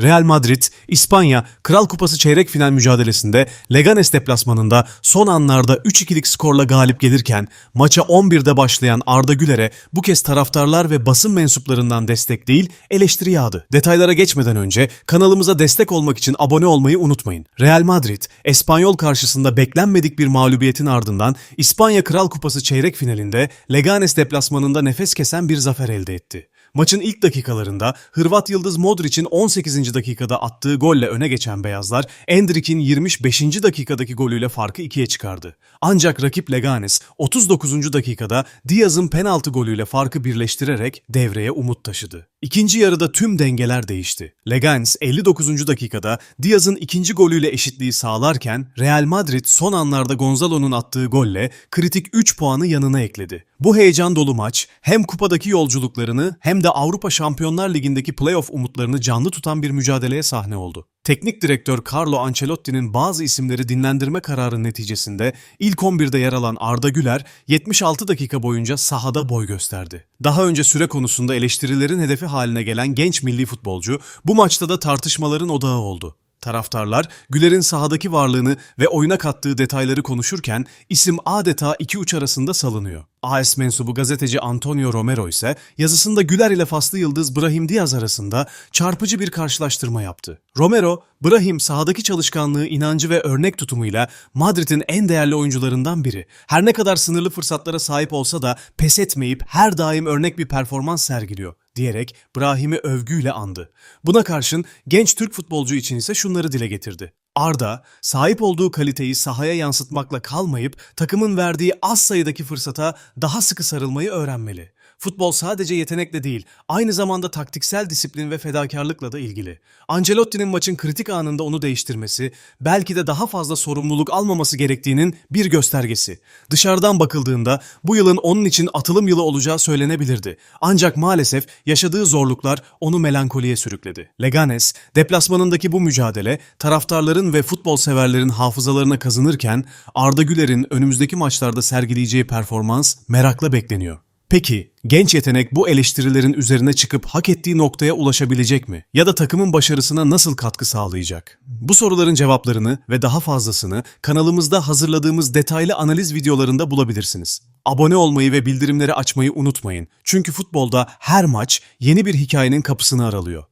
Real Madrid, İspanya Kral Kupası çeyrek final mücadelesinde Leganes deplasmanında son anlarda 3-2'lik skorla galip gelirken maça 11'de başlayan Arda Güler'e bu kez taraftarlar ve basın mensuplarından destek değil eleştiri yağdı. Detaylara geçmeden önce kanalımıza destek olmak için abone olmayı unutmayın. Real Madrid, Espanyol karşısında beklenmedik bir mağlubiyetin ardından İspanya Kral Kupası çeyrek finalinde Leganes deplasmanında nefes kesen bir zafer elde etti. Maçın ilk dakikalarında Hırvat yıldız Modric'in 18. dakikada attığı golle öne geçen beyazlar, Endrik'in 25. dakikadaki golüyle farkı ikiye çıkardı. Ancak rakip Leganes 39. dakikada Diaz'ın penaltı golüyle farkı birleştirerek devreye umut taşıdı. İkinci yarıda tüm dengeler değişti. Leganes 59. dakikada Diaz'ın ikinci golüyle eşitliği sağlarken Real Madrid son anlarda Gonzalo'nun attığı golle kritik 3 puanı yanına ekledi. Bu heyecan dolu maç hem kupadaki yolculuklarını hem de Avrupa Şampiyonlar Ligi'ndeki playoff umutlarını canlı tutan bir mücadeleye sahne oldu. Teknik direktör Carlo Ancelotti'nin bazı isimleri dinlendirme kararı neticesinde ilk 11'de yer alan Arda Güler 76 dakika boyunca sahada boy gösterdi. Daha önce süre konusunda eleştirilerin hedefi haline gelen genç milli futbolcu bu maçta da tartışmaların odağı oldu. Taraftarlar Güler'in sahadaki varlığını ve oyuna kattığı detayları konuşurken isim adeta iki uç arasında salınıyor. AS mensubu gazeteci Antonio Romero ise yazısında Güler ile faslı yıldız Brahim Diaz arasında çarpıcı bir karşılaştırma yaptı. Romero, Brahim sahadaki çalışkanlığı, inancı ve örnek tutumuyla Madrid'in en değerli oyuncularından biri. Her ne kadar sınırlı fırsatlara sahip olsa da pes etmeyip her daim örnek bir performans sergiliyor diyerek Brahim'i övgüyle andı. Buna karşın genç Türk futbolcu için ise şunları dile getirdi. Arda, sahip olduğu kaliteyi sahaya yansıtmakla kalmayıp takımın verdiği az sayıdaki fırsata daha sıkı sarılmayı öğrenmeli. Futbol sadece yetenekle değil, aynı zamanda taktiksel disiplin ve fedakarlıkla da ilgili. Ancelotti'nin maçın kritik anında onu değiştirmesi, belki de daha fazla sorumluluk almaması gerektiğinin bir göstergesi. Dışarıdan bakıldığında bu yılın onun için atılım yılı olacağı söylenebilirdi. Ancak maalesef yaşadığı zorluklar onu melankoliye sürükledi. Leganes, deplasmanındaki bu mücadele taraftarların ve futbol severlerin hafızalarına kazınırken Arda Güler'in önümüzdeki maçlarda sergileyeceği performans merakla bekleniyor. Peki, genç yetenek bu eleştirilerin üzerine çıkıp hak ettiği noktaya ulaşabilecek mi? Ya da takımın başarısına nasıl katkı sağlayacak? Bu soruların cevaplarını ve daha fazlasını kanalımızda hazırladığımız detaylı analiz videolarında bulabilirsiniz. Abone olmayı ve bildirimleri açmayı unutmayın. Çünkü futbolda her maç yeni bir hikayenin kapısını aralıyor.